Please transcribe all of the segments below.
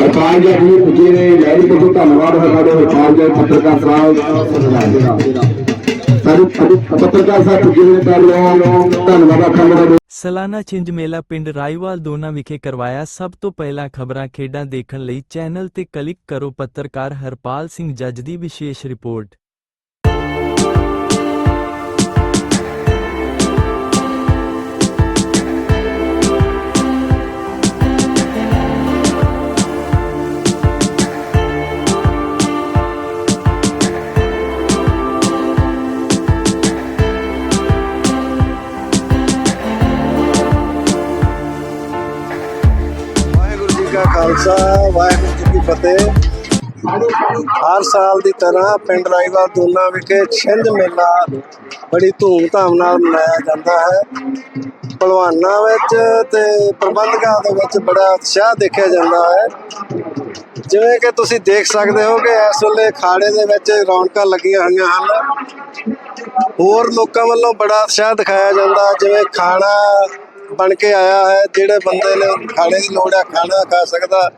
ਹਰਪਾਲ ਜੀ ਆਪਣੇ ਪੁੱਜੇ ਨੇ ਲੈਣ ਤੋਂ ਧੰਨਵਾਦ ਹੈ ਸਾਡੇ ਹਰਪਾਲ ਜੀ ਪੱਤਰਕਾਰ ਸਾਹਿਬ। ਸਾਡੇ ਪੱਤਰਕਾਰ ਸਾਹਿਬ ਪੁੱਜੇ ਨੇ ਤਾਂ ਧੰਨਵਾਦ ਆਖਾਂ ਮੇਰਾ ਸਾਲਾਨਾ ਛਿੰਝ ਮੇਲਾ ਪਿੰਡ ਰਾਈਵਾਲ ਦੋਨਾ ਵਿਖੇ ਕਰਵਾਇਆ ਸਭ ਤੋਂ ਪਹਿਲਾਂ ਖਬਰਾਂ ਖੇਡਾਂ ਦੇਖਣ ਲਈ ਚੈਨਲ ਤੇ ਕਲਿੱਕ ਕਰੋ ਪੱਤਰਕਾਰ ਹਰਪਾਲ ਸਿੰਘ ਜੱਜ ਦੀ ਵਿਸ਼ੇਸ਼ ਰਿਪੋਰਟ। ਸਾਲ ਦੀ ਤਰ੍ਹਾਂ ਪਿੰਡ ਰਾਈਵਾਲ ਦੋਨਾ ਵਿਖੇ ਛਿੰਝ ਮੇਲਾ ਬੜੀ ਧੂਮ-ਧਾਮ ਨਾਲ ਮਨਾਇਆ ਜਾਂਦਾ ਹੈ। ਪਹਿਲਵਾਨਾਂ ਵਿੱਚ ਤੇ ਪ੍ਰਬੰਧਕਾਂ ਦੇ ਵਿੱਚ ਬੜਾ ਉਤਸ਼ਾਹ ਦੇਖਿਆ ਜਾਂਦਾ ਹੈ। ਜਿਵੇਂ ਕਿ ਤੁਸੀਂ ਦੇਖ ਸਕਦੇ ਹੋ ਕਿ ਇਸ ਵੇਲੇ ਖਾੜੇ ਦੇ ਵਿੱਚ ਰੌਣਕਾਂ ਲੱਗੀਆਂ ਹੋਈਆਂ ਹਨ। ਹੋਰ ਲੋਕਾਂ ਵੱਲੋਂ ਬੜਾ ਉਤਸ਼ਾਹ ਦਿਖਾਇਆ ਜਾਂਦਾ, ਜਿਵੇਂ ਖਾਣਾ ਬਣ ਕੇ ਆਇਆ ਹੈ। ਜਿਹੜੇ ਬੰਦੇ ਨੇ ਖਾਣੇ ਦੀ ਲੋੜ ਹੈ ਖਾਣਾ ਖਾ ਸਕਦਾ।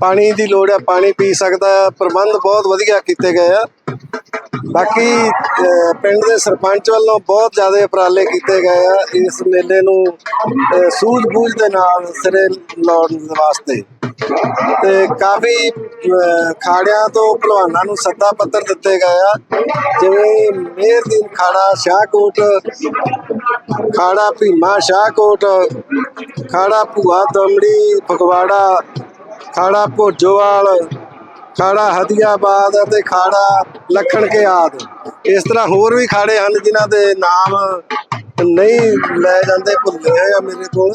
ਪਾਣੀ ਦੀ ਲੋੜ ਹੈ, ਪਾਣੀ ਪੀ ਸਕਦਾ ਪ੍ਰਬੰਧ ਬਹੁਤ ਵਧੀਆ ਕੀਤੇ ਗਏ ਆ। ਬਾਕੀ ਪਿੰਡ ਦੇ ਸਰਪੰਚ ਵੱਲੋਂ ਬਹੁਤ ਜ਼ਿਆਦਾ ਉਪਰਾਲੇ ਕੀਤੇ ਗਏ ਆ ਇਸ ਮੇਲੇ ਨੂੰ ਸੂਝ-ਬੂਝ ਦੇ ਨਾਲ ਸਿਰੇ ਲਾਉਣ ਵਾਸਤੇ। ਤੇ ਕਾਫੀ ਖਾੜਿਆਂ ਤੋਂ ਭਲਵਾਨਾਂ ਨੂੰ ਸੱਦਾ ਪੱਤਰ ਦਿੱਤੇ ਗਏ ਆ। ਜਿਵੇਂ ਮੇਹਰਦੀਨ ਖਾੜਾ ਸ਼ਾਹਕੋਟ, ਖਾੜਾ ਭੀਮਾ ਸ਼ਾਹਕੋਟ, ਖਾੜਾ ਭੂਆ ਦਮੜੀ ਫਗਵਾੜਾ ਖਾੜਾ ਭੋਜੋਵਾਲ, ਖਾੜਾ ਹਦੀਆਬਾਦ ਅਤੇ ਖਾੜਾ ਲਖਣ ਕੇ ਆਦ। ਇਸ ਤਰ੍ਹਾਂ ਹੋਰ ਵੀ ਖਾੜੇ ਹਨ ਜਿਨ੍ਹਾਂ ਦੇ ਨਾਮ ਨਹੀਂ ਲੈ ਜਾਂਦੇ, ਭੁੱਲੇ ਆ ਮੇਰੇ ਕੋਲ।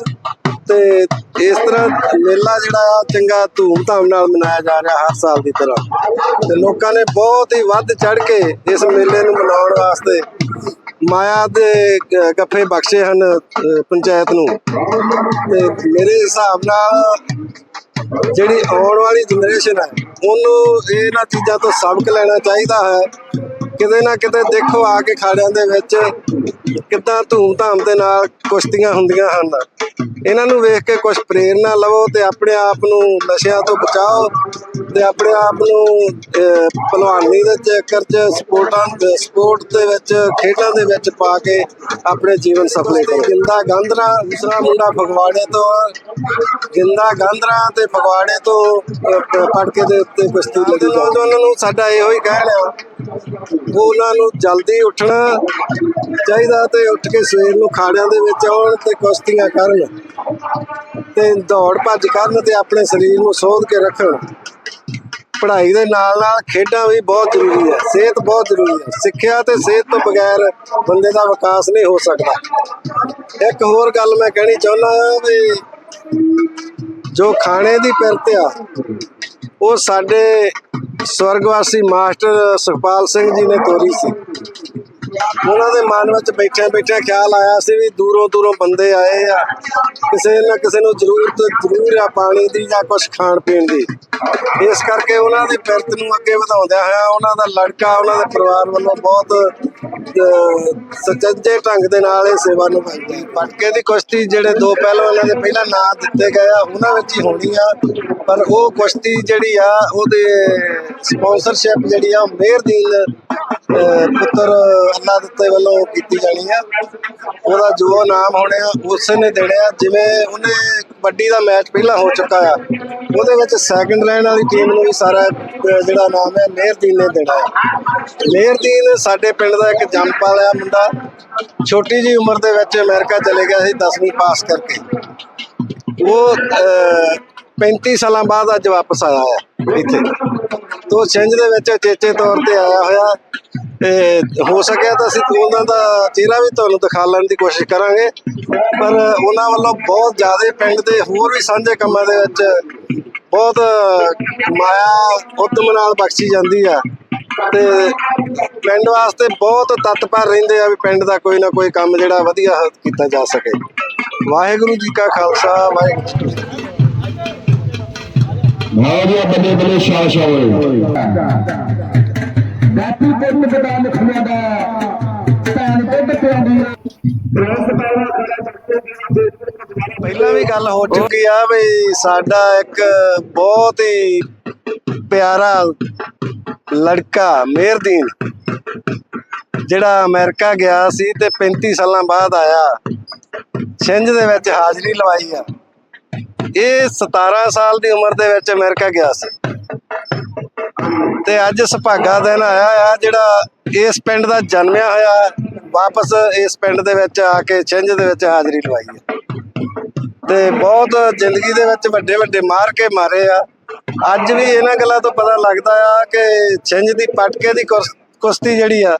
ਤੇ ਇਸ ਤਰ੍ਹਾਂ ਮੇਲਾ ਜਿਹੜਾ ਆ, ਚੰਗਾ ਧੂਮ-ਧਾਮ ਨਾਲ ਮਨਾਇਆ ਜਾ ਰਿਹਾ ਹਰ ਸਾਲ ਦੀ ਤਰ੍ਹਾਂ। ਤੇ ਲੋਕਾਂ ਨੇ ਬਹੁਤ ਹੀ ਵੱਧ ਚੜ ਕੇ ਇਸ ਮੇਲੇ ਨੂੰ ਮਨਾਉਣ ਵਾਸਤੇ ਮਾਇਆ ਦੇ ਗ- ਗੱਫੇ ਬਖਸ਼ੇ ਹਨ ਅਹ, ਪੰਚਾਇਤ ਨੂੰ। ਤੇ ਮੇਰੇ ਹਿਸਾਬ ਨਾਲ ਜਿਹੜੀ ਆਉਣ ਵਾਲੀ ਜਨਰੇਸ਼ਨ ਹੈ ਉਹਨੂੰ ਇਹਨਾਂ ਚੀਜ਼ਾਂ ਤੋਂ ਸਬਕ ਲੈਣਾ ਚਾਹੀਦਾ ਹੈ। ਕਿਤੇ ਨਾ ਕਿਤੇ ਦੇਖੋ ਆ ਕੇ ਖਾੜਿਆਂ ਦੇ ਵਿੱਚ ਕਿੱਦਾਂ ਧੂਮ-ਧਾਮ ਦੇ ਨਾਲ ਕੁਸ਼ਤੀਆਂ ਹੁੰਦੀਆਂ ਹਨ। ਇਹਨਾਂ ਨੂੰ ਵੇਖ ਕੇ ਕੁਝ ਪ੍ਰੇਰਨਾ ਲਵੋ ਤੇ ਆਪਣੇ ਆਪ ਨੂੰ ਨਸ਼ਿਆਂ ਤੋਂ ਬਚਾਓ। ਤੇ ਆਪਣੇ ਆਪ ਨੂੰ ਅਹ, ਭਲਵਾਨੀ ਦੇ ਚੱਕਰ 'ਚ ਸਪੋਰਟਾਂ ਸਪੋਰਟ ਦੇ ਵਿੱਚ ਖੇਡਾਂ ਦੇ ਵਿੱਚ ਪਾ ਕੇ ਆਪਣੇ ਜੀਵਨ ਸਫਲੇ ਕਰੋ ਜਿੰਦਾ ਗਾਂਧਰਾ ਦੂਸਰਾ ਮੁੰਡਾ ਫਗਵਾੜੇ ਤੋਂ ਆ। ਗਾਂਧਰਾ ਤੇ ਫਗਵਾੜੇ ਤੋਂ ਅਹ, ਪ- ਦੇ ਉੱਤੇ ਕੁਸ਼ਤੀ ਲੜੀ ਨੌਜਵਾਨਾਂ ਨੂੰ ਸਾਡਾ ਇਹੋ ਹੀ ਕਹਿਣਾ ਉਹ ਉਹਨਾਂ ਨੂੰ ਜਲਦੀ ਉੱਠਣਾ ਚਾਹੀਦਾ ਤੇ ਉੱਠ ਕੇ ਸਵੇਰ ਨੂੰ ਖਾੜਿਆਂ ਦੇ ਵਿੱਚ ਆਉਣ ਤੇ ਕੁਸ਼ਤੀਆਂ ਕਰਨ ਤੇ ਦੌੜ ਭੱਜ ਕਰਨ ਤੇ ਆਪਣੇ ਸਰੀਰ ਨੂੰ ਸੋਧ ਕੇ ਰੱਖਣ। ਪੜ੍ਹਾਈ ਦੇ ਨਾਲ ਨਾਲ ਖੇਡਾਂ ਵੀ ਬਹੁਤ ਜ਼ਰੂਰੀ ਹੈ, ਸਿਹਤ ਬਹੁਤ ਜ਼ਰੂਰੀ ਹੈ। ਸਿੱਖਿਆ ਤੇ ਸਿਹਤ ਤੋਂ ਬਗੈਰ ਬੰਦੇ ਦਾ ਵਿਕਾਸ ਨਹੀਂ ਹੋ ਸਕਦਾ। ਇੱਕ ਹੋਰ ਗੱਲ ਮੈਂ ਕਹਿਣੀ ਚਾਹੁੰਦਾ ਵੀ ਜੋ ਖਾਣੇ ਦੀ ਪਿਰਤ ਆ, ਉਹ ਸਾਡੇ ਸਵਰਗਵਾਸੀ ਮਾਸਟਰ ਸੁਖਪਾਲ ਸਿੰਘ ਜੀ ਨੇ ਤੋਰੀ ਸੀ। ਉਹਨਾਂ ਦੇ ਮਨ ਵਿੱਚ ਬੈਠਿਆਂ ਬੈਠਿਆਂ ਖਿਆਲ ਆਇਆ ਸੀ ਵੀ ਦੂਰੋਂ ਦੂਰੋਂ ਬੰਦੇ ਆਏ ਆ। ਕਿਸੇ ਨਾ ਕਿਸੇ ਨੂੰ ਜ਼ਰੂਰਤ ਜ਼ਰੂਰ ਆ ਪਾਣੀ ਦੀ ਜਾਂ ਕੁਝ ਖਾਣ ਪੀਣ ਦੀ। ਇਸ ਕਰਕੇ ਉਹਨਾਂ ਦੀ ਪਿਰਤ ਨੂੰ ਅੱਗੇ ਵਧਾਉਂਦਿਆਂ ਹੋਇਆ ਉਹਨਾਂ ਦਾ ਲੜਕਾ ਉਹਨਾਂ ਦੇ ਪਰਿਵਾਰ ਵੱਲੋਂ ਬਹੁਤ ਅਹ, ਢੰਗ ਦੇ ਨਾਲ ਇਹ ਸੇਵਾ ਨਿਭਾਈ ਹੈ ਪਟਕੇ ਦੀ ਕੁਸ਼ਤੀ ਜਿਹੜੇ ਦੋ ਪਹਿਲਵਾਨਾਂ ਦੇ ਪਹਿਲਾਂ ਨਾਂ ਦਿੱਤੇ ਗਏ ਆ ਉਹਨਾਂ ਵਿੱਚ ਹੀ ਹੋਣੀ ਆ। ਪਰ ਉਹ ਕੁਸ਼ਤੀ ਜਿਹੜੀ ਆ ਉਹਦੇ ਸਪਾਂਸਰਸ਼ਿਪ ਜਿਹੜੀ ਆ ਉਹ ਮਿਹਰਦੀਨ ਪੁੱਤਰ ਅੱਲਾ ਦਿੱਤੇ ਵੱਲੋਂ ਕੀਤੀ ਜਾਣੀ ਆ। ਉਹਦਾ ਜੋ ਨਾਮ ਹੋਣਿਆ ਉਸੇ ਨੇ ਦੇਣਾ ਜਿਵੇਂ ਉਹਨੇ ਕਬੱਡੀ ਦਾ ਮੈਚ ਪਹਿਲਾਂ ਹੋ ਚੁੱਕਾ ਆ ਉਹਦੇ ਵਿੱਚ ਸੈਕੰਡ ਲਾਈਨ ਵਾਲੀ ਟੀਮ ਨੂੰ ਵੀ ਸਾਰਾ ਜਿਹੜਾ ਨਾਮ ਹੈ ਮਿਹਰਦੀਨ ਨੇ ਦੇਣਾ ਹੈ ਮਿਹਰਦੀਨ ਸਾਡੇ ਪਿੰਡ ਦਾ ਇੱਕ ਜੰਪ ਵਾਲਾ ਮੁੰਡਾ। ਛੋਟੀ ਜੀ ਉਮਰ ਦੇ ਵਿੱਚ ਅਮਰੀਕਾ ਚਲੇ ਗਿਆ ਸੀ 10ਵੀਂ ਪਾਸ ਕਰਕੇ। ਉਹ ਅਹ, 35 ਸਾਲਾਂ ਬਾਅਦ ਅੱਜ ਵਾਪਸ ਆਇਆ ਹੈ ਇੱਥੇ। ਤੋ ਛਿੰਝ ਦੇ ਵਿੱਚ ਚੇਚੇ ਤੌਰ ਤੇ ਆਇਆ ਹੋਇਆ। ਤੇ ਹੋ ਸਕਿਆ ਤਾਂ ਅਸੀਂ ਉਹਨਾਂ ਦਾ ਚਿਹਰਾ ਵੀ ਤੁਹਾਨੂੰ ਦਿਖਾ ਲੈਣ ਦੀ ਕੋਸ਼ਿਸ਼ ਕਰਾਂਗੇ। ਪਰ ਉਹਨਾਂ ਵੱਲੋਂ ਬਹੁਤ ਜ਼ਿਆਦਾ ਪਿੰਡ ਦੇ ਹੋਰ ਵੀ ਸਾਂਝੇ ਕੰਮਾਂ ਦੇ ਵਿੱਚ ਬਹੁਤ ਮਾਇਆ ਉਦਮ ਨਾਲ ਬਖਸ਼ੀ ਜਾਂਦੀ ਆ। ਤੇ ਪਿੰਡ ਵਾਸਤੇ ਬਹੁਤ ਤਤਪਰ ਰਹਿੰਦੇ ਆ ਵੀ ਪਿੰਡ ਦਾ ਕੋਈ ਨਾ ਕੋਈ ਕੰਮ ਜਿਹੜਾ ਵਧੀਆ ਕੀਤਾ ਜਾ ਸਕੇ। ਵਾਹਿਗੁਰੂ ਜੀ ਕਾ ਖਾਲਸਾ, ਵਾਹਿਗੁਰੂ ਜੀ ਕੀ ਫਤਿਹ। ਬੱਲੇ ਬੱਲੇ ਸ਼ਾਹ ਹੋਏ। ਬਾਪੂ ਪੁੱਤ ਬੜਾ ਲਿਖਿਆ ਦਾ। ਭੈਣ ਦੁੱਧ ਪਿਆਉਂਦੀ ਆ। ਪਹਿਲਾਂ ਵੀ ਗੱਲ ਹੋ ਚੁੱਕੀ ਆ ਵੀ ਸਾਡਾ ਇੱਕ ਬਹੁਤ ਹੀ ਪਿਆਰਾ ਲੜਕਾ ਮੇਹਰਦੀਨ, ਜਿਹੜਾ ਅਮਰੀਕਾ ਗਿਆ ਸੀ ਤੇ 35 ਸਾਲਾਂ ਬਾਅਦ ਆਇਆ। ਛਿੰਝ ਦੇ ਵਿੱਚ ਹਾਜ਼ਰੀ ਲਵਾਈ ਆ। ਇਹ 17 ਸਾਲ ਦੀ ਉਮਰ ਦੇ ਵਿੱਚ ਅਮਰੀਕਾ ਗਿਆ ਸੀ। ਤੇ ਅੱਜ ਸੁਭਾਗਾ ਦਿਨ ਆਇਆ ਆ, ਜਿਹੜਾ ਇਸ ਪਿੰਡ ਦਾ ਜਨਮਿਆ ਹੋਇਆ, ਵਾਪਸ ਇਸ ਪਿੰਡ ਦੇ ਵਿੱਚ ਆ ਕੇ ਛਿੰਝ ਦੇ ਵਿੱਚ ਹਾਜ਼ਰੀ ਲਵਾਈ ਹੈ ਤੇ ਬਹੁਤ ਜ਼ਿੰਦਗੀ ਦੇ ਵਿੱਚ ਵੱਡੇ ਵੱਡੇ ਮਾਰ ਕੇ ਮਾਰੇ ਆ। ਅੱਜ ਵੀ ਇਹਨਾਂ ਗੱਲਾਂ ਤੋਂ ਪਤਾ ਲੱਗਦਾ ਆ ਕਿ ਛਿੰਝ ਦੀ ਪਟਕੇ ਦੀ ਕੁਰਸ- ਕੁਸ਼ਤੀ ਜਿਹੜੀ ਆ,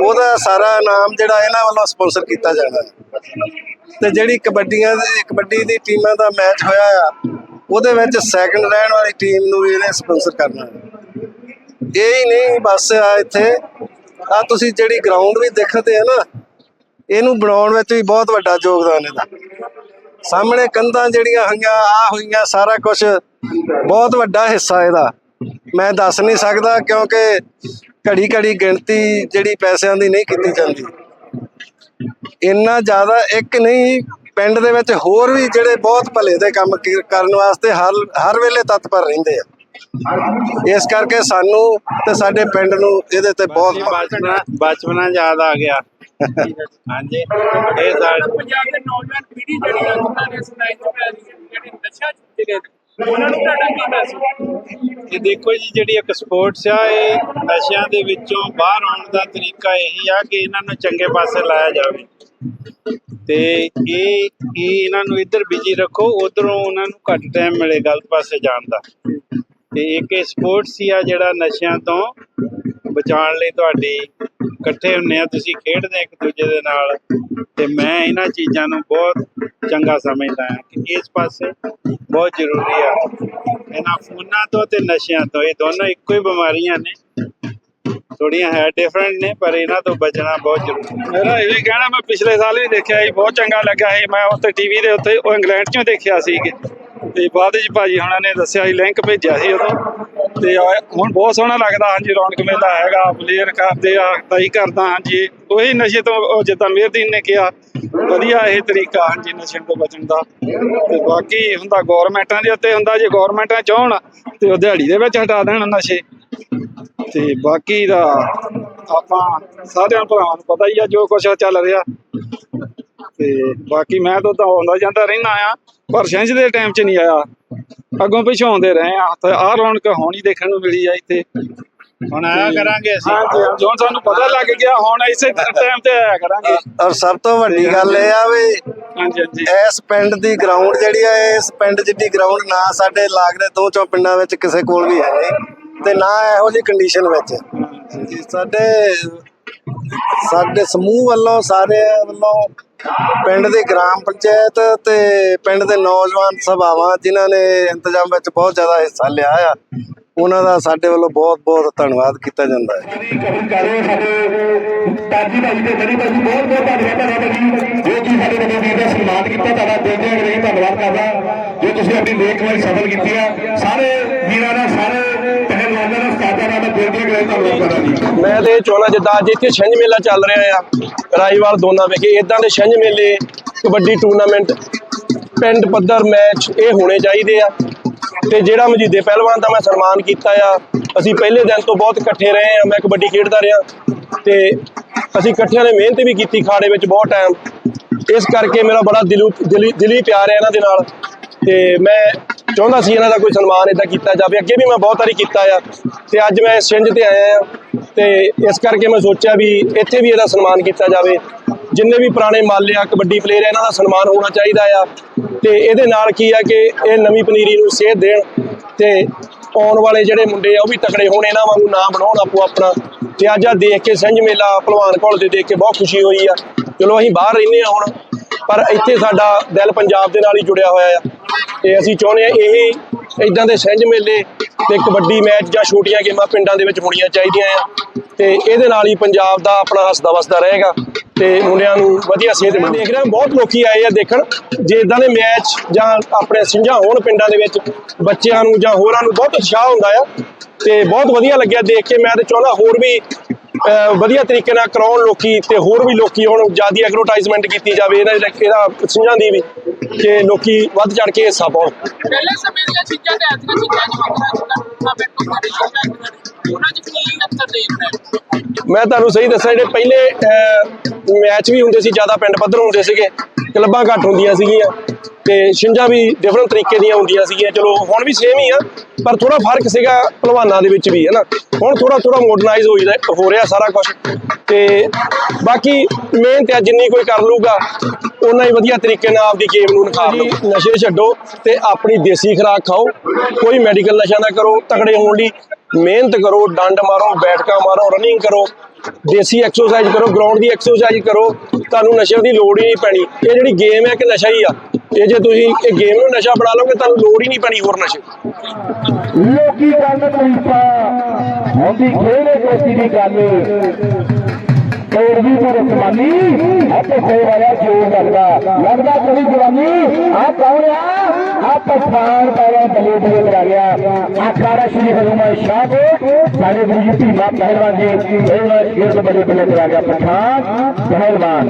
ਉਹਦਾ ਸਾਰਾ ਨਾਮ ਜਿਹੜਾ ਇਹਨਾਂ ਵੱਲੋਂ ਸਪਾਂਸਰ ਕੀਤਾ ਜਾਂਦਾ ਤੇ ਜਿਹੜੀ ਕਬੱਡੀਆਂ ਦੀ, ਕਬੱਡੀ ਦੀ ਟੀਮਾਂ ਦਾ ਮੈਚ ਹੋਇਆ ਆ, ਉਹਦੇ ਵਿੱਚ ਸੈਕੰਡ ਰਹਿਣ ਵਾਲੀ ਟੀਮ ਨੂੰ ਵੀ ਇਹਨੇ ਸਪਾਂਸਰ ਕਰਨਾ ਹੈ ਇਹ ਹੀ ਨਹੀਂ ਬਸ ਆ ਇੱਥੇ। ਆ ਤੁਸੀਂ ਜਿਹੜੀ ਗਰਾਊਂਡ ਵੀ ਦੇਖਦੇ ਆ ਨਾ, ਇਹਨੂੰ ਬਣਾਉਣ ਵਿੱਚ ਵੀ ਬਹੁਤ ਵੱਡਾ ਯੋਗਦਾਨ ਇਹਦਾ। ਸਾਹਮਣੇ ਕੰਧਾਂ ਜਿਹੜੀਆਂ ਹੋਈਆਂ ਆ ਹੋਈਆਂ, ਸਾਰਾ ਕੁਝ ਬਹੁਤ ਵੱਡਾ ਹਿੱਸਾ ਇਹਦਾ। ਮੈਂ ਦੱਸ ਨਹੀਂ ਸਕਦਾ ਕਿਉਂਕਿ ਘੜੀ ਘੜੀ ਗਿਣਤੀ ਜਿਹੜੀ ਪੈਸਿਆਂ ਦੀ ਨਹੀਂ ਕੀਤੀ ਜਾਂਦੀ। ਇੰਨਾ ਜ਼ਿਆਦਾ ਇੱਕ ਨਹੀਂ, ਪਿੰਡ ਦੇ ਵਿੱਚ ਹੋਰ ਵੀ ਜਿਹੜੇ ਬਹੁਤ ਭਲੇ ਦੇ ਕੰਮ ਕਰਨ ਵਾਸਤੇ ਹਰ ਹਰ ਵੇਲੇ ਤਤਪਰ ਰਹਿੰਦੇ ਆ। ਇਸ ਕਰਕੇ ਸਾਨੂੰ ਤੇ ਸਾਡੇ ਪਿੰਡ ਨੂੰ ਇਹਦੇ ਤੇ ਬਹੁਤ ਬਚਪਨਾ ਬਚਪਨਾ ਯਾਦ ਆ ਗਿਆ। ਹਾਂਜੀ। ਇਹ ਸਾਡੇ ਪੰਜਾਬ ਦੇ ਨੌਜਵਾਨ ਪੀੜ੍ਹੀ ਜਿਹੜੀ ਆ ਉਹਨਾਂ ਨੇ ਸੁਣਾਈ ਤੋਂ ਪੈ ਰਹੀ ਹੈ ਜਿਹੜੇ ਨਸ਼ਾ ਛੁੱਟ ਗਏ ਨੇ, ਉਹਨਾਂ ਨੂੰ ਤੁਹਾਡਾ ਕੀ ਮੈਸੇਜ ਇਹ ਦੇਖੋ ਜੀ ਜਿਹੜੀ ਇੱਕ ਸਪੋਰਟਸ ਆ ਇਹ ਨਸ਼ਿਆਂ ਦੇ ਵਿੱਚੋਂ ਬਾਹਰ ਆਉਣ ਦਾ ਤਰੀਕਾ ਇਹੀ ਆ ਕਿ ਇਹਨਾਂ ਨੂੰ ਚੰਗੇ ਪਾਸੇ ਲਾਇਆ ਜਾਵੇ। ਤੇ ਇਹ ਇਹ ਇਹਨਾਂ ਨੂੰ ਇੱਧਰ ਬਿਜ਼ੀ ਰੱਖੋ ਉਧਰੋਂ ਉਹਨਾਂ ਨੂੰ ਘੱਟ ਟਾਈਮ ਮਿਲੇ ਗਲਤ ਪਾਸੇ ਜਾਣ ਦਾ। ਤੇ ਇੱਕ ਇਹ ਸਪੋਰਟਸ ਹੀ ਆ ਜਿਹੜਾ ਨਸ਼ਿਆਂ ਤੋਂ ਬਚਾਉਣ ਲਈ ਤੁਹਾਡੀ ਇਕੱਠੇ ਹੁੰਨੇ ਆ, ਤੁਸੀਂ ਖੇਡਦੇ ਇੱਕ ਦੂਜੇ ਦੇ ਨਾਲ ਤੇ ਮੈਂ ਇਹਨਾਂ ਚੀਜ਼ਾਂ ਨੂੰ ਬਹੁਤ ਚੰਗਾ ਸਮਝਦਾ ਹਾਂ ਕਿ ਇਸ ਪਾਸੇ ਬਹੁਤ ਜ਼ਰੂਰੀ ਆ। ਇਹਨਾਂ ਫੋਨਾਂ ਤੋਂ ਤੇ ਨਸ਼ਿਆਂ ਤੋਂ, ਇਹ ਦੋਨੋਂ ਇੱਕੋ ਹੀ ਬਿਮਾਰੀਆਂ ਨੇ। ਥੋੜੀਆਂ ਹੈ ਡਿਫਰੈਂਟ ਨੇ, ਪਰ ਇਹਨਾਂ ਤੋਂ ਬਚਣਾ ਬਹੁਤ ਜ਼ਰੂਰੀ ਹੈ। ਮੇਰਾ ਇਹ ਵੀ ਕਹਿਣਾ, ਮੈਂ ਪਿਛਲੇ ਸਾਲ ਵੀ ਦੇਖਿਆ ਸੀ, ਬਹੁਤ ਚੰਗਾ ਲੱਗਾ ਸੀ। ਮੈਂ ਉੱਥੇ ਟੀਵੀ ਦੇ ਉੱਤੇ ਉਹ ਇੰਗਲੈਂਡ 'ਚੋਂ ਦੇਖਿਆ ਸੀ ਤੇ ਬਾਅਦ ਵਿੱਚ ਭਾਜੀ ਹੁਣਾਂ ਨੇ ਦੱਸਿਆ ਸੀ ਲਿੰਕ ਭੇਜਿਆ ਸੀ ਉਦੋਂ। ਤੇ ਹੁਣ ਬਹੁਤ ਸੋਹਣਾ ਲੱਗਦਾ, ਹਾਂਜੀ, ਰੌਣਕ ਮੇਲਾ ਹੈਗਾ ਪਲੇਅਰ ਕਰਦੇ ਆ, ਤਾਈ ਕਰਦਾ, ਹਾਂਜੀ। ਉਹੀ ਨਸ਼ੇ ਤੋਂ ਜਿੱਦਾਂ ਮੇਹਰਦੀਨ ਨੇ ਕਿਹਾ, ਵਧੀਆ ਇਹ ਤਰੀਕਾ, ਹਾਂਜੀ ਨਸ਼ੇ ਤੋਂ ਬਚਣ ਦਾ। ਤੇ ਬਾਕੀ ਹੁੰਦਾ ਗਵਰਨਮੈਂਟਾਂ ਦੇ ਉੱਤੇ ਹੁੰਦਾ, ਜੇ ਗਵਰਨਮੈਂਟਾਂ ਚਾਹਣ ਤੇ ਉਹ ਦਿਹਾੜੀ ਦੇ ਵਿੱਚ ਹਟਾ ਦੇਣ ਨਸ਼ੇ। ਤੇ ਬਾਕੀ ਦਾ ਆਪਾਂ ਸਾਰਿਆਂ ਭਰਾਵਾਂ ਨੂੰ ਪਤਾ ਹੀ ਆ, ਜੋ ਕੁਛ ਚੱਲ ਰਿਹਾ। ਤੇ ਬਾਕੀ ਮੈਂ ਤਾਂ ਤਾਂ ਆਉਂਦਾ ਜਾਂਦਾ ਰਹਿਣਾ ਆ ਪਰ ਛਿੰਝ ਦੇ ਟਾਈਮ 'ਚ ਨਹੀਂ ਆਇਆ। ਅੱਗੋਂ ਪਿਛੋਂ ਆਉਂਦੇ ਰਹੇ ਆ। ਤੇ ਆਹ ਰੌਣਕ ਹੋਣੀ ਦੇਖਣ ਨੂੰ ਮਿਲੀ ਆ ਇੱਥੇ। ਹੁਣ ਆਇਆ ਕਰਾਂਗੇ ਅਸੀਂ। ਹੁਣ ਸਾਨੂੰ ਪਤਾ ਲੱਗ ਗਿਆ ਹੁਣ ਇਸੇ ਟਾਈਮ ਤੇ ਆਇਆ ਕਰਾਂਗੇ। ਔਰ ਸਭ ਤੋਂ ਵੱਡੀ ਗੱਲ ਇਹ ਆ ਵੀ ਹਾਂਜੀ ਹਾਂਜੀ। ਇਸ ਪਿੰਡ ਦੀ ਗਰਾਊਂਡ ਜਿਹੜੀ ਆ ਇਸ ਪਿੰਡ ਜਿੱਡੀ ਗਰਾਊਂਡ ਨਾ ਸਾਡੇ ਲਾਗਲੇ ਦੋ ਚੋ ਪਿੰਡਾਂ ਵਿੱਚ ਕਿਸੇ ਕੋਲ ਵੀ ਹੈ ਨਹੀਂ। ਤੇ ਨਾ ਇਹੋ ਜਿਹੀ ਕੰਡੀਸ਼ਨ ਵਿੱਚ। ਜੀ, ਸਾਡੇ ਸਾਡੇ ਸਮੂਹ ਵੱਲੋਂ ਸਾਰੇ ਵੱਲੋਂ ਪਿੰਡ ਦੀ ਗ੍ਰਾਮ ਪੰਚਾਇਤ ਤੇ ਪਿੰਡ ਦੇ ਨੌਜਵਾਨ ਸਭਾਵਾਂ, ਜਿਨ੍ਹਾਂ ਨੇ ਇੰਤਜ਼ਾਮ ਵਿੱਚ ਬਹੁਤ ਜ਼ਿਆਦਾ ਹਿੱਸਾ ਲਿਆ ਆ, ਉਹਨਾਂ ਦਾ ਸਾਡੇ ਵੱਲੋਂ ਬਹੁਤ ਬਹੁਤ ਧੰਨਵਾਦ ਕੀਤਾ ਜਾਂਦਾ ਹੈ। ਤਾਜੀ ਭਾਈ ਤੇ ਮਨੀ ਭਾਈ ਬਹੁਤ ਬਹੁਤ ਧੰਨਵਾਦ ਤੁਹਾਡਾ ਜੀ ਜੋ ਤੁਸੀਂ ਸਾਡੇ ਵੱਡੇ ਵੀਰ ਦਾ ਸਨਮਾਨ ਕੀਤਾ ਤੁਹਾਡਾ ਦਿਲ ਦੇ ਅਗਲੇ ਧੰਨਵਾਦ ਕਰਦਾ, ਜੋ ਤੁਸੀਂ ਆਪਣੀ ਲੇਖਵਾਈ ਸਫਲ ਕੀਤੀ ਆ, ਸਾਰੇ ਵੀਰਾਂ ਦਾ ਸਾਰੇ ਪਹਿਲਵਾਨਾਂ ਦਾ ਸਤਾਦਾ ਦਾ ਦਿਲ ਦੇ ਅਗਲੇ ਧੰਨਵਾਦ ਕਰਦਾ ਜੀ ਮੈਂ ਤੇ ਇਹ ਜਿੱਦਾਂ ਅੱਜ ਇੱਥੇ ਛਿੰਝ ਮੇਲਾ ਚੱਲ ਰਿਹਾ ਆ, ਰਾਈਵਾਲ ਦੋਨਾਂ ਵਿਖੇ ਇਦਾਂ ਦੇ ਛਿੰਝ ਮੇਲੇ, ਕਬੱਡੀ ਟੂਰਨਾਮੈਂਟ ਪਿੰਡ ਪੱਧਰ ਮੈਚ ਇਹ ਹੋਣੇ ਚਾਹੀਦੇ ਆ। ਤੇ ਜਿਹੜਾ ਮਜੀਦੇ ਪਹਿਲਵਾਨ ਦਾ ਮੈਂ ਸਨਮਾਨ ਕੀਤਾ ਆ, ਅਸੀਂ ਪਹਿਲੇ ਦਿਨ ਤੋਂ ਬਹੁਤ ਇਕੱਠੇ ਰਹੇ ਆ, ਮੈਂ ਕਬੱਡੀ ਖੇਡਦਾ ਰਿਹਾ। ਤੇ ਅਸੀਂ ਇਕੱਠਿਆਂ ਨੇ ਮਿਹਨਤ ਵੀ ਕੀਤੀ ਖਾੜੇ ਵਿੱਚ ਬਹੁਤ ਟਾਈਮ ਇਸ ਕਰਕੇ ਮੇਰਾ ਬੜਾ ਦਿਲੂ ਦਿਲੀ ਦਿਲੀ ਪਿਆਰ ਹੈ ਇਹਨਾਂ ਦੇ ਨਾਲ। ਤੇ ਮੈਂ ਚਾਹੁੰਦਾ ਸੀ ਇਹਨਾਂ ਦਾ ਕੋਈ ਸਨਮਾਨ ਇਦਾਂ ਕੀਤਾ ਜਾਵੇ। ਅੱਗੇ ਵੀ ਮੈਂ ਬਹੁਤ ਵਾਰੀ ਕੀਤਾ ਆ ਤੇ ਅੱਜ ਮੈਂ ਸਿੰਝ ਤੇ ਆਇਆ ਆ ਤੇ ਇਸ ਕਰਕੇ ਮੈਂ ਸੋਚਿਆ ਵੀ ਇੱਥੇ ਵੀ ਇਹਦਾ ਸਨਮਾਨ ਕੀਤਾ ਜਾਵੇ। ਜਿੰਨੇ ਵੀ ਪੁਰਾਣੇ ਮਾਲੇ ਆ, ਕਬੱਡੀ ਪਲੇਅਰ ਆ, ਇਹਨਾਂ ਦਾ ਸਨਮਾਨ ਹੋਣਾ ਚਾਹੀਦਾ ਆ। ਤੇ ਇਹਦੇ ਨਾਲ ਕੀ ਆ ਕਿ ਇਹ ਨਵੀਂ ਪਨੀਰੀ ਨੂੰ ਸੇਧ ਦੇਣ ਤੇ ਆਉਣ ਵਾਲੇ ਜਿਹੜੇ ਮੁੰਡੇ ਆ, ਉਹ ਵੀ ਤਕੜੇ ਹੋਣ, ਇਹਨਾਂ ਵਾਂਗੂ ਨਾਮ ਬਣਾਉਣ ਆਪੋ ਆਪਣਾ। ਤੇ ਅੱਜ ਆ ਦੇਖ ਕੇ ਸਿੰਝ ਮੇਲਾ ਭਲਵਾਨ ਕੋਲ ਤੇ ਦੇਖ ਕੇ ਬਹੁਤ ਖੁਸ਼ੀ ਹੋਈ ਆ। ਚਲੋ ਅਸੀਂ ਬਾਹਰ ਰਹਿੰਦੇ ਆ ਹੁਣ। ਪਰ ਇੱਥੇ ਸਾਡਾ ਦਿਲ ਪੰਜਾਬ ਦੇ ਨਾਲ ਹੀ ਜੁੜਿਆ ਹੋਇਆ ਆ। ਤੇ ਅਸੀਂ ਚਾਹੁੰਦੇ ਆ ਇਹ ਇਦਾਂ ਦੇ ਸਿੰਝ ਮੇਲੇ ਤੇ ਕਬੱਡੀ ਮੈਚ ਜਾਂ ਛੋਟੀਆਂ ਗੇਮਾਂ ਪਿੰਡਾਂ ਦੇ ਵਿੱਚ ਹੋਣੀਆਂ ਚਾਹੀਦੀਆਂ ਆ। ਤੇ ਇਹਦੇ ਨਾਲ ਹੀ ਪੰਜਾਬ ਦਾ ਆਪਣਾ ਹੱਸਦਾ ਵਸਦਾ ਰਹੇਗਾ। ਤੇ ਮੁੰਡਿਆਂ ਨੂੰ ਵਧੀਆ ਸੇਧ ਮਿਲੇ ਦੇਖ ਰਹੇ ਬਹੁਤ ਲੋਕੀ ਆਏ ਆ ਦੇਖਣ। ਜੇ ਇਦਾਂ ਦੇ ਮੈਚ ਜਾਂ ਆਪਣੇ ਸਿੰਝਾਂ ਹੋਣ ਪਿੰਡਾਂ ਦੇ ਵਿੱਚ ਬੱਚਿਆਂ ਨੂੰ ਜਾਂ ਹੋਰਾਂ ਨੂੰ ਬਹੁਤ ਉਤਸ਼ਾਹ ਹੁੰਦਾ ਆ। ਤੇ ਬਹੁਤ ਵਧੀਆ ਲੱਗਿਆ ਦੇਖ ਕੇ। ਮੈਂ ਤੇ ਚਾਹੁੰਦਾ ਹੋਰ ਵੀ ਵਧੀਆ ਤਰੀਕੇ ਨਾਲ ਕਰਾਉਣ ਲੋਕੀ ਤੇ ਹੋਰ ਵੀ ਲੋਕੀ ਹੁਣ ਜ਼ਿਆਦਾ ਐਡਵਰਟਾਈਜ਼ਮੈਂਟ ਕੀਤੀ ਜਾਵੇ, ਇਹਨਾਂ ਇਹਦਾ ਸਿੰਘਾਂ ਦੀ ਵੀ ਕਿ ਲੋਕੀ ਵੱਧ ਚੜ ਕੇ ਹਿੱਸਾ ਪਾਉਣ। ਪਹਿਲੇ ਸਮੇਂ ਦੀਆਂ ਚੀਜ਼ਾਂ ਤੇ ਅੱਜ ਦੀਆਂ ਚੀਜ਼ਾਂ ਚ ਵੱਖਰਾ ਜਿਹੜਾ ਟੂਰਨਾਮੈਂਟ ਹੁੰਦਾ ਨੇ ਸ਼ੌਕ ਉਹਨਾਂ ਚ ਕੀ ਅੰਤਰ ਦੇਖਦਾ ਮੈਂ ਤੁਹਾਨੂੰ ਸਹੀ ਦੱਸਾਂ, ਜਿਹੜੇ ਪਹਿਲੇ ਮੈਚ ਵੀ ਹੁੰਦੇ ਸੀ, ਜ਼ਿਆਦਾ ਪਿੰਡ ਪੱਧਰ ਹੁੰਦੇ ਸੀਗੇ, ਕਲੱਬਾਂ ਘੱਟ ਹੁੰਦੀਆਂ ਸੀਗੀਆਂ, ਤੇ ਛਿੰਝਾਂ ਵੀ ਡਿਫਰੈਂਟ ਤਰੀਕੇ ਦੀਆਂ ਹੁੰਦੀਆਂ ਸੀਗੀਆਂ, ਚਲੋ ਹੁਣ ਵੀ ਸੇਮ ਹੀ ਆ, ਪਰ ਥੋੜਾ ਫ਼ਰਕ ਸੀਗਾ ਪਹਿਲਵਾਨਾਂ ਦੇ ਵਿੱਚ ਵੀ, ਹੈ ਨਾ? ਹੁਣ ਥੋੜਾ ਥੋੜਾ ਮਾਡਰਨਾਈਜ਼ ਹੋ ਰਿਹਾ ਹੋ ਰਿਹਾ ਸਾਰਾ ਕੁਝ ਤੇ ਬਾਕੀ ਮਿਹਨਤ ਆ, ਜਿੰਨੀ ਕੋਈ ਕਰ ਲੂਗਾ ਉਨਾ ਹੀ ਵਧੀਆ ਤਰੀਕੇ ਨਾਲ ਆਪਦੀ ਗੇਮ ਨੂੰ ਨਿਖਾਰ ਲਓ ਨਸ਼ੇ ਛੱਡੋ ਤੇ ਆਪਣੀ ਦੇਸੀ ਖੁਰਾਕ ਖਾਓ, ਕੋਈ ਮੈਡੀਕਲ ਨਸ਼ਾ ਨਾ ਕਰੋ, ਤਕੜੇ ਹੋਣ ਲਈ ਮਿਹਨਤ ਕਰੋ, ਡੰਡ ਮਾਰੋ, ਬੈਠਕਾਂ ਮਾਰੋ ਰਨਿੰਗ ਕਰੋ, ਦੇਸੀ ਐਕਸਰਸਾਈਜ਼ ਕਰੋ ਗਰਾਊਂਡ ਦੀ ਐਕਸਰਸਾਈਜ਼ ਕਰੋ, ਤੁਹਾਨੂੰ ਨਸ਼ੇ ਦੀ ਲੋੜ ਹੀ ਨਹੀਂ ਪੈਣੀ। ਇਹ ਜਿਹੜੀ ਗੇਮ ਹੈ ਕਿ ਨਸ਼ਾ ਹੀ ਆ। ਇਹ ਜੇ ਤੁਸੀਂ ਇਹ ਗੇਮ ਨੂੰ ਨਸ਼ਾ ਬਣਾ ਲਓਗੇ, ਤੁਹਾਨੂੰ ਲੋੜ ਹੀ ਨਹੀਂ ਪੈਣੀ ਹੋਰ ਨਸ਼ੇ ਲੋਕੀ ਗੱਲ ਤਰੀਫਾ ਹੁੰਦੀ ਖੇੜੇ ਕੋਸੀ ਦੀ ਗੱਲ। ਤੋੜ ਵੀ ਪਰ ਸਮਾਨੀ ਅਤੇ ਖੋ ਜੋਰ ਲੱਗਦਾ। ਲੱਗਦਾ ਕੋਈ ਜਵਾਨੀ? ਆ ਕੌਣ ਆ? ਆ ਪਠਾਨ ਪੈਰਾਂ ਬਲੇ ਬਲੇ ਕਰਾ ਗਿਆ। ਆਖਾਰਾ ਸ਼੍ਰੀ ਹਰੂਮਨ ਸ਼ਾਹ ਕੋ ਸਾਡੇ ਗੁਰੂ ਜੀ ਭੀਮਾ ਪਹਿਲਵਾਨ ਜੀ ਇਹਨਾਂ ਸ਼ੇਰ ਬਲੇ ਬਲੇ ਕਰਾ ਗਿਆ ਪਠਾਨ ਪਹਿਲਵਾਨ।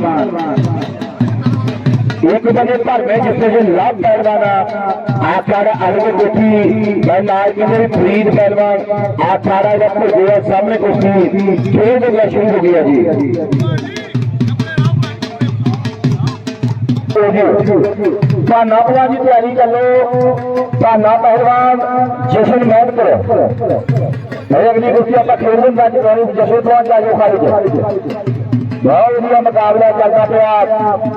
ਇੱਕ ਬਣੇ ਭਰਵੇਂ ਜਿੱਥੇ ਜੇ ਲੱਭ ਪਹਿਲਵਾਨਾ ਆਖਾੜਾ ਅਲਗ ਕੋਠੀ ਮੈਂ ਨਾਲ ਕਿਤੇ ਫਰੀਦ ਪਹਿਲਵਾਨ ਆਖਾੜਾ ਦਾ ਭੁਜਿਆ ਸਾਹਮਣੇ ਕੁਸ਼ਤੀ ਖੇਡ ਦੇ ਸ਼ੁਰੂ ਹੋ ਗਿਆ ਜੀ। ਭਾਨਾ ਭਲਾ ਦੀ ਤਿਆਰੀ ਕਰ ਲੋ ਭਾਨਾ ਪਹਿਲਵਾਨ ਜਸ਼ਨ ਮਹਿਤ ਕਰੋ। ਮੇਰੇ ਅਗਲੀ ਕੁਸ਼ਤੀ ਆਪਾਂ ਖੇਡਣ ਦਾ ਜਸ਼ਨ ਤੋਂ ਜਾ ਕੇ ਖਾਲੀ ਬਹੁਤ ਵਧੀਆ ਮੁਕਾਬਲਾ ਚੱਲਦਾ ਪਿਆ।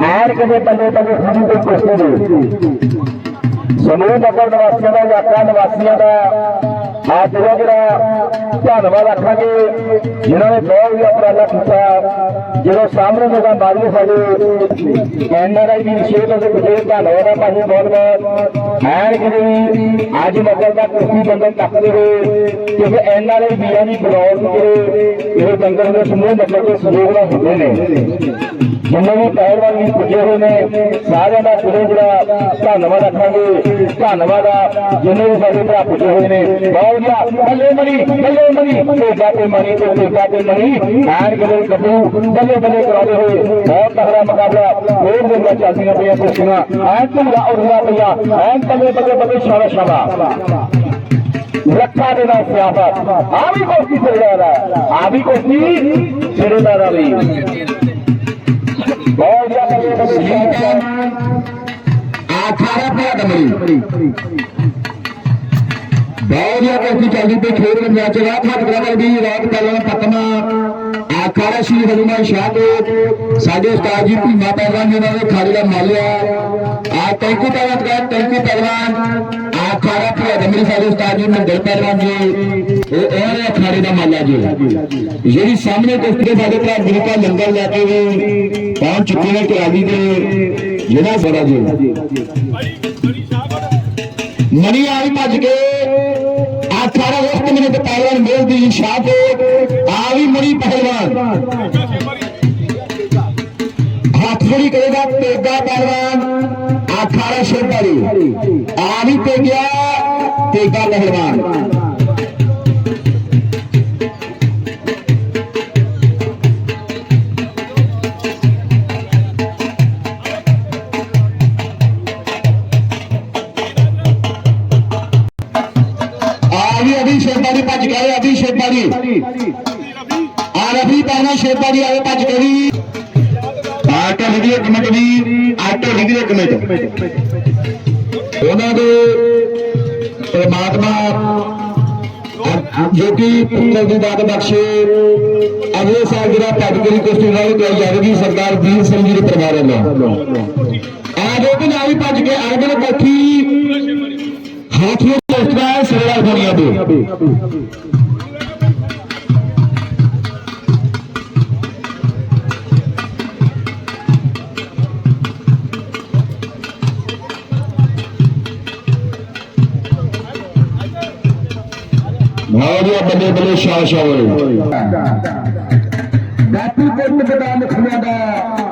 ਐਨ ਕਿਤੇ ਬੱਲੇ ਬੱਲੇ ਖੜੀ ਤੇ ਕੁਸ਼ਤੀ ਦੀ ਸਮੂਹ ਨਗਰ ਨਿਵਾਸੀਆਂ ਦਾ ਇਲਾਕਾ ਨਿਵਾਸੀਆਂ ਦਾ ਅੱਜ ਦਾ ਜਿਹੜਾ ਧੰਨਵਾਦ ਆਖਾਂਗੇ ਜਿਨ੍ਹਾਂ ਨੇ ਬਹੁਤ ਹੀ ਉਪਰਾਲਾ ਕੀਤਾ। ਜਦੋਂ ਸਾਹਮਣੇ ਜਗ੍ਹਾ ਮਾਰੀ ਸਾਡੇ ਐਨਆਰਆਈ ਦੀ ਵਿਸ਼ੇਸ਼ ਅਤੇ ਵਿਸ਼ੇਸ਼ ਧੰਨਵਾਦ ਆ ਭਾਜੀ, ਬਹੁਤ ਬਹੁਤ। ਐਨ ਕਿਤੇ ਵੀ ਅੱਜ ਮਗਰ ਦਾ ਕੁਸ਼ਤੀ ਬੰਦਨ ਟੱਕਦੇ ਹੋਏ, ਕਿਉਂਕਿ ਐਨਆਰਆਈ ਵੀਰਾਂ ਦੀ ਬਲੌਰ ਜਿਹੜੇ ਇਹ ਦੰਗਲ ਦੇ ਸਮੂਹ ਨਗਰ ਦੇ ਸਹਿਯੋਗ ਨਾਲ ਹੁੰਦੇ ਨੇ। ਜਿੰਨੇ ਵੀ ਪਹਿਲਵਾਨ ਵੀ ਪੁੱਜੇ ਹੋਏ ਨੇ, ਸਾਰਿਆਂ ਦਾ ਸਿਰੇ ਜਿਹੜਾ ਧੰਨਵਾਦ ਰੱਖਾਂਗੇ। ਧੰਨਵਾਦ ਆ, ਜਿੰਨੇ ਵੀ ਸਾਡੇ ਭਰਾ ਪੁੱਜੇ ਹੋਏ ਨੇ। ਬਹੁਤ ਵਧੀਆ। ਬੱਲੇ ਮਣੀ ਬੱਲੇ ਮਣੀ ਤੇਜਾ ਤੇ ਮਣੀ ਤੇ ਤੇਜਾ ਤੇ ਮਣੀ ਐਨ ਗਲੇ ਗੱਬੂ ਬੱਲੇ ਬੱਲੇ ਕਰਾਉਂਦੇ ਹੋਏ। ਬਹੁਤ ਤਗੜਾ ਮੁਕਾਬਲਾ। ਹੋਰ ਦੇ ਚੱਲਦੀਆਂ ਪਈਆਂ ਕੁਸ਼ਤੀਆਂ ਐਨ ਧੂਰਾ ਉੜੀਆਂ ਪਈਆਂ ਐਨ ਬੱਲੇ ਬੱਲੇ ਬੱਲੇ ਸ਼ਾਬਾ ਸ਼ਾਬਾ ਰੱਖਾ ਦੇ ਨਾਲ ਸਿਆਸਤ ਆ ਵੀ ਕੋਸ਼ੀ ਚੱਲ ਰਿਹਾ ਆ ਵੀ ਕੋਸ਼ੀ ਸਿਰੇ ਦਾ ਰਵੀ। ਬਹੁਤ ਜ਼ਿਆਦਾ ਬੱਲੇ ਬੱਲੇ ਆਖਾਰਾ ਪਿਆ ਦਮਰੀ ਬਹੁਤ ਜ਼ਿਆਦਾ ਕੁਸ਼ਤੀ ਚੱਲਦੀ ਪਈ ਖੇਡ ਦੇ ਮੈਚ ਰਾਤ ਹੱਥ ਕਰਾ ਦੀ ਰਾਤ ਪਹਿਲਾਂ ਪਤਮਾ ਆਖਾਰਾ ਸ਼੍ਰੀ ਹਨੂਮਾਨ ਸ਼ਾਹ ਦੇ ਸਾਡੇ ਉਸਤਾਦ ਜੀ ਭੀਮਾ ਪਹਿਲਵਾਨ ਜੀ ਨੇ ਖਾਲੀ ਦਾ ਮਾਲਿਆ ਆ। ਟੈਂਕੂ ਪਹਿਲਵਾਨ ਦਾ ਟੈਂਕੂ ਪਹਿਲਵਾਨ ਆਖਾਰਾ ਪਿਆ ਦਮਰੀ ਸਾਡੇ ਉਸਤਾਦ ਜੀ ਮੰਦਰ ਪਹਿਲਵਾਨ ਜੀ ਇਹ ਉਹਨਾਂ ਨੇ ਅਖਾੜੇ ਦਾ ਮਾਲਾ ਜੀ। ਜਿਹੜੀ ਸਾਹਮਣੇ ਕੁਸ਼ਤੀ ਦੇ ਸਾਡੇ ਭਰਾ ਗੁਰੂ ਕਾ ਲੰਗਰ ਲੈ ਕੇ ਵੀ ਪਹੁੰਚ ਚੁੱਕੇ ਨੇ ਟਰਾਲੀ ਦੇ। ਜਿਹੜਾ ਬੜਾ ਜੀ। ਮਣੀ ਆਈ ਭੱਜ ਕੇ। 18 ਵਕਤ ਮਿੰਟ ਪਹਿਲਵਾਨ ਮੇਲਦੀ ਸ਼ਾਹਕੋਟ ਆ ਵੀ ਮਣੀ ਪਹਿਲਵਾਨ। ਹੱਥ ਜੋੜੀ ਕਰੇਗਾ ਤੇਗਾ ਪਹਿਲਵਾਨ। 18 ਸ਼ੇਪਾਰੀ ਆ ਵੀ ਤੇ ਗਿਆ ਤੇਗਾ ਪਹਿਲਵਾਨ। ਆ ਵੀ ਅਭੀ ਸ਼ੇਪਾਰੀ ਭੱਜ ਗਏ ਅਭੀ ਸ਼ੇਪਾਰੀ ਆ ਰਵੀ ਪਾਣਾ ਸ਼ੇਪਾਰੀ ਆਵੇ ਭੱਜ ਕੇ ਆਟੋ ਲਿਖੀ ਕਮੇਟੀ ਦੀ ਆਟੋ ਲਿਖੀ ਕਮੇਟੀ ਉਹਨਾਂ ਦੇ ਪਰਮਾਤਮਾ ਜੋ ਕਿ ਪੁੱਤਰ ਦੀ ਦਾਤ ਬਖਸ਼ੇ, ਅਗਲੇ ਸਾਲ ਜਿਹੜਾ ਪੱਗਰੀ ਕੁਸ਼ਤੀ ਨਾਲ ਕੋਈ ਜਾਵੇਗੀ, ਸਰਦਾਰ ਵੀਰ ਸਿੰਘ ਜੀ ਦੇ ਪਰਿਵਾਰ ਵੱਲੋਂ ਆ ਜੋ ਕਿ ਨਾਲ ਹੀ ਭੱਜ ਕੇ ਆ ਗਏ ਕੋਠੀ ਹੱਥ ماڙيا بڏي بڏي شاه شاه واري ڏاڍي ڪوٽ ۾ بادام